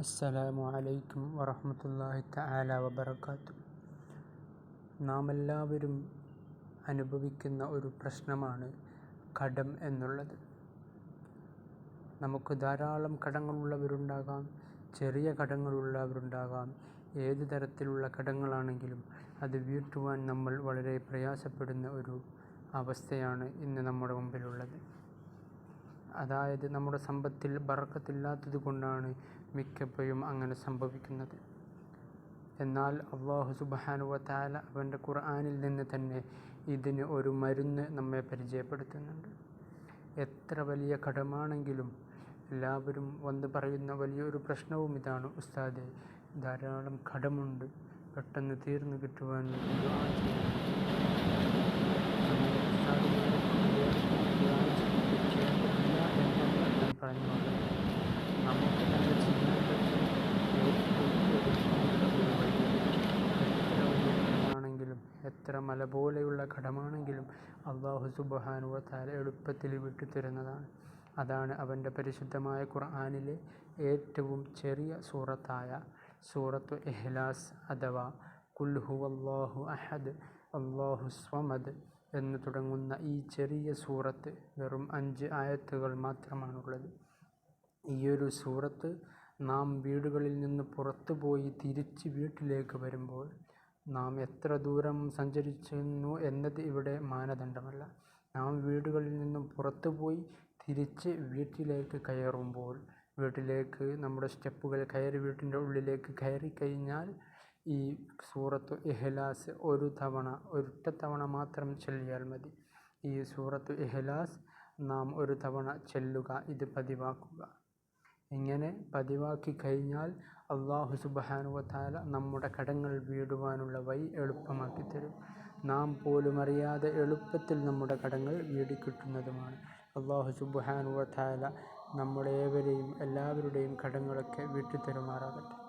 അസ്സലാമു അലൈക്കും വറഹമത്തല്ലാഹി തആല വബറകാത്തു നാം എല്ലാവരും അനുഭവിക്കുന്ന ഒരു പ്രശ്നമാണ് കടം എന്നുള്ളത്. നമുക്ക് ധാരാളം കടങ്ങളുള്ളവരുണ്ടാകാം ചെറിയ കടങ്ങളുള്ളവരുണ്ടാകാം. ഏത് തരത്തിലുള്ള കടങ്ങളാണെങ്കിലും അത് വീട്ടുവാൻ നമ്മൾ വളരെ പ്രയാസപ്പെടുന്ന ഒരു അവസ്ഥയാണ് ഇന്ന് നമ്മുടെ മുമ്പിലുള്ളത്. അതായത് നമ്മുടെ സമ്പത്തിൽ ബറക്കത്തില്ലാത്തത് കൊണ്ടാണ് മിക്കപ്പോഴും അങ്ങനെ സംഭവിക്കുന്നത്. എന്നാൽ അള്ളാഹു സുബ്ഹാനഹു വ തആല അവന്റെ ഖുർആാനിൽ നിന്ന് തന്നെ ഇതിന് ഒരു മരുന്ന് നമ്മെ പരിചയപ്പെടുത്തുന്നുണ്ട്. എത്ര വലിയ കടമാണെങ്കിലും എല്ലാവരും വന്ന് പറയുന്ന വലിയൊരു പ്രശ്നവും ഇതാണ്. ഉസ്താദെ ധാരാളം കടമുണ്ട് പെട്ടെന്ന് തീർന്നു കിട്ടുവാൻ വേണ്ടി ദുആ ചെയ്യണം. അങ്ങനെ ഉസ്താദിനോട് ദുആ ചെയ്യിപ്പിക്കേണ്ടതില്ല എന്നല്ല ഞാൻ പറഞ്ഞുകൊണ്ടത് നമുക്ക് തന്നെ ചെയ്യാൻ പറ്റുന്ന ഏറ്റവും എളുപ്പമുള്ള ഒരു വഴി എത്ര വലിയ കടമാണെങ്കിലും എത്ര മല പോലെയുള്ള കടമാണെങ്കിലും അള്ളാഹു സുബ്ഹാനഹു വ തആല എളുപ്പത്തിൽ വിട്ടുതരുന്നതാണ്. അതാണ് അവന്റെ പരിശുദ്ധമായ ഖുർആാനിലെ ഏറ്റവും ചെറിയ സൂറത്തായ സൂറത്തു എഹ്ലാസ് അഥവാ കുൽഹു അള്ളാഹു അഹദ് അള്ളാഹു സ്വമദ് എന്ന് തുടങ്ങുന്ന ഈ ചെറിയ സൂറത്ത് വെറും അഞ്ച് ആയത്തുകൾ മാത്രമാണുള്ളത്. ഈയൊരു സൂറത്ത് നാം വീടുകളിൽ നിന്ന് പുറത്തു പോയി തിരിച്ച് വീട്ടിലേക്ക് വരുമ്പോൾ നാം എത്ര ദൂരം സഞ്ചരിച്ചിരുന്നു എന്നത് ഇവിടെ മാനദണ്ഡമല്ല. നാം വീടുകളിൽ നിന്നും പുറത്തു പോയി തിരിച്ച് വീട്ടിലേക്ക് കയറുമ്പോൾ വീട്ടിലേക്ക് നമ്മുടെ സ്റ്റെപ്പുകൾ കയറി വീട്ടിന്റെ ഉള്ളിലേക്ക് കയറി കഴിഞ്ഞാൽ ഈ സൂറത്ത് ഇഹ്ലാസ് ഒരു തവണ ഒരൊറ്റ തവണ മാത്രം ചൊല്ലിയാൽ മതി. ഈ സൂറത്ത് ഇഹ്ലാസ് നാം ഒരു തവണ ചൊല്ലുക ഇത് പതിവാക്കുക. ഇങ്ങനെ പതിവാക്കി കഴിഞ്ഞാൽ അള്ളാഹു സുബാനുവത്താല നമ്മുടെ കടങ്ങൾ വീടുവാനുള്ള വഴി എളുപ്പമാക്കി തരും. നാം പോലും അറിയാതെ എളുപ്പത്തിൽ നമ്മുടെ കടങ്ങൾ വീടിക്കിട്ടുന്നതുമാണ്. അള്ളാഹു സുബാനുവത്താല ഏവരെയും എല്ലാവരുടെയും കടങ്ങളൊക്കെ വീട്ടിത്തരുമാറാകട്ടെ